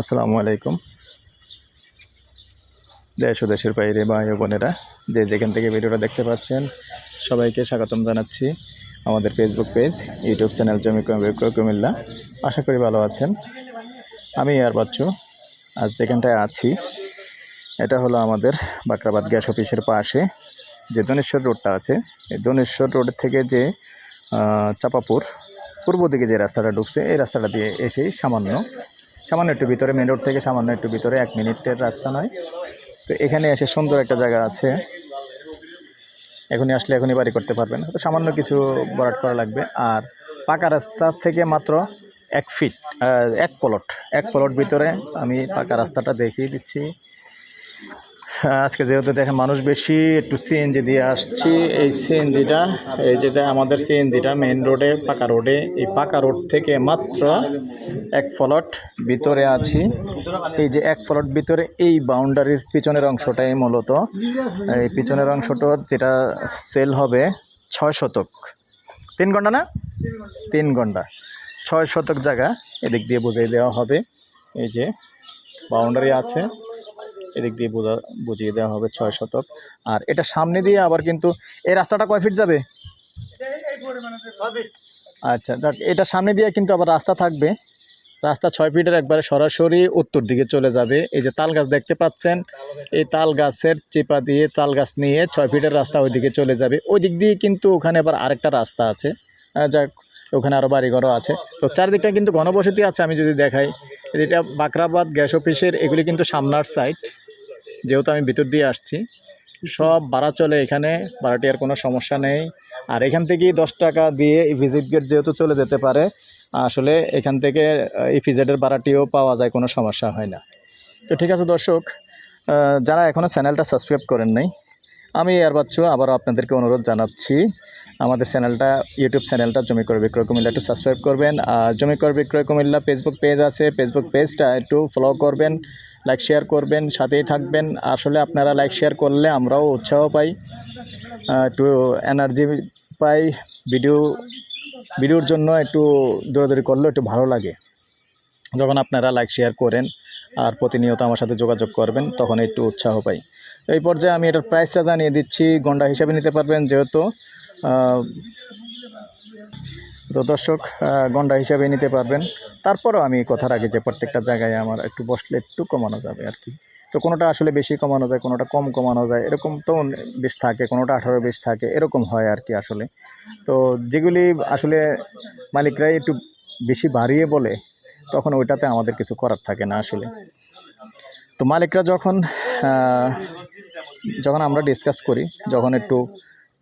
আসসালামু আলাইকুম। দেশ ও দেশের বাইরে ভাই বোনেরা, যে যেখান থেকে ভিডিওটা দেখতে পাচ্ছেন, সবাইকে স্বাগতম জানাচ্ছি আমাদের ফেসবুক পেজ ইউটিউব চ্যানেল জমি কুমিল্লা। আশা করি ভালো আছেন। আমি আর বাচ্চু, আজ যেখানটায় আছি, এটা হলো আমাদের বাকরাবাদ গ্যাস অফিসের পাশে, যে দনেশ্বর রোডটা আছে। এই দনেশ্বর রোড থেকে যে চাপাপুর, পূর্ব দিকে যে রাস্তাটা ঢুকছে, এই রাস্তাটা দিয়ে এসেই সামান্য সামান্য একটু ভিতরে মেন রোড থেকে সামান্য একটু ভিতরে, এক মিনিটের রাস্তা নয়। তো এখানে এসে সুন্দর একটা জায়গা আছে। এখনই আসলে এখনই বাড়ি করতে পারবেন। তো সামান্য কিছু বরাট করা লাগবে। আর পাকা রাস্তা থেকে মাত্র এক ফিট এক প্লট এক প্লট ভিতরে আমি পাকা রাস্তাটা দেখিয়ে দিচ্ছি। আজকে যেহেতু দেখেন মানুষ বেশি, একটু সিএনজি দিয়ে আসছি। এই সিএনজিটা এই যেটা আমাদের সিএনজিটা মেন রোডে পাকা রোডে এই পাকা রোড থেকে মাত্র এক ফলট ভিতরে আছি। এই যে এক ফলট ভিতরে এই বাউন্ডারির পিছনের অংশটাই মূলত। এই পিছনের অংশটা যেটা সেল হবে ছয় শতক। তিন ঘণ্টা না? তিন ঘণ্টা। ছয় শতক জায়গা এদিক দিয়ে বুঝিয়ে দেওয়া হবে। এই যে বাউন্ডারি আছে। এদিক দিয়ে বোঝা, বুঝিয়ে দেওয়া হবে ছয় শতক। আর এটা সামনে দিয়ে আবার কিন্তু এই রাস্তাটা কয় ফিট যাবে? আচ্ছা যাক, এটা সামনে দিয়ে কিন্তু আবার রাস্তা থাকবে। রাস্তা ছয় ফিটের একবারে সরাসরি উত্তর দিকে চলে যাবে। এই যে তাল গাছ দেখতে পাচ্ছেন, এই তাল গাছের চেপা দিয়ে তাল গাছ নিয়ে ছয় ফিটের রাস্তা ওই দিকে চলে যাবে। ওই দিক দিয়ে কিন্তু ওখানে আবার আরেকটা রাস্তা আছে। যাক, ওখানে আরও বাড়িঘরও আছে। তো চারিদিকটা কিন্তু ঘনবসতি আছে, আমি যদি দেখাই। এটা বাকরাবাদ গ্যাস অফিসের, এগুলি কিন্তু সামনার সাইড যেহেতু আমি ভিতর দিয়ে আসছি, সব ভাড়া চলে এখানে ভাড়াটিয়ার কোনো সমস্যা নেই। আর এখান থেকেই দশ টাকা দিয়ে ভিজিট গেট যেহেতু চলে যেতে পারে, আসলে এখান থেকে ভিজিটের ভাড়াটিও পাওয়া যায়, কোনো সমস্যা হয় না। তো ঠিক আছে দর্শক যারা এখনও চ্যানেলটা সাবস্ক্রাইব করেন নাই, আমি আর বাচ্চু আবারও আপনাদেরকে অনুরোধ জানাচ্ছি আমাদের চ্যানেলটা ইউটিউব চ্যানেলটা জমি করে বিক্রয় কুমিল্লা একটু সাবস্ক্রাইব করবেন। আর জমি করে বিক্রয় কুমিল্লা ফেসবুক পেজ আছে। ফেসবুক পেজটা একটু ফলো করবেন লাইক শেয়ার করবেন, সাথেই থাকবেন। আসলে আপনারা লাইক শেয়ার করলে আমরাও উৎসাহ পাই একটু এনার্জি পাই। ভিডিও ভিডিওর জন্য একটু দৌড়াদৌড়ি করলে একটু ভালো লাগে। যখন আপনারা লাইক শেয়ার করেন আর প্রতিনিয়ত আমার সাথে যোগাযোগ করবেন, তখন একটু উৎসাহ পাই। এই পর্যায়ে আমি এটার প্রাইসটা জানিয়ে দিচ্ছি। গন্ডা হিসাবে নিতে পারবেন যেহেতু। তো দর্শক গন্ডা হিসাবে নিতে পারবেন। তারপরও আমি কথার আগে যে প্রত্যেকটা জায়গায় আমার একটু বসলে একটু কমানো যাবে আর কি। তো কোনোটা আসলে বেশি কমানো যায়, কোনোটা কম কমানো যায়, এরকম তো বেশ থাকে, কোনোটা আঠারো বেশ থাকে, এরকম হয় আর কি আসলে। তো যেগুলি আসলে মালিকরাই একটু বেশি বাড়িয়ে বলে, তখন ওইটাতে আমাদের কিছু করার থাকে না আসলে। তো মালিকরা যখন যখন আমরা ডিসকাস করি, যখন একটু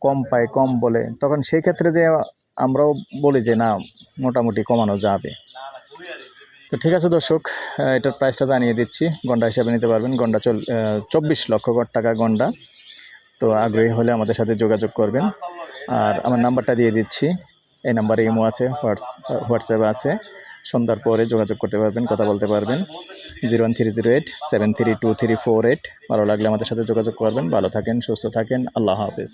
কম পায়, কম বলে। তখন সেই ক্ষেত্রে যে আমরাও বলি যে, না, মোটামুটি কমানো যাবে। তো ঠিক আছে দর্শক এটার প্রাইসটা জানিয়ে দিচ্ছি। গন্ডা হিসাবে নিতে পারবেন। গন্ডা চল চব্বিশ লক্ষ টাকা গন্ডা। তো আগ্রহী হলে আমাদের সাথে যোগাযোগ করবেন। আর আমার নাম্বারটা দিয়ে দিচ্ছি। এই নাম্বারে ইমো আছে, হোয়াটস, হোয়াটসঅ্যাপ আছে। সন্ধ্যার পরে যোগাযোগ করতে পারবেন, কথা বলতে পারবেন। Zero one three zero eight, seven three two three four eight. ভালো লাগলে আমাদের সাথে যোগাযোগ করবেন। ভালো থাকেন, সুস্থ থাকেন। আল্লাহ হাফেজ।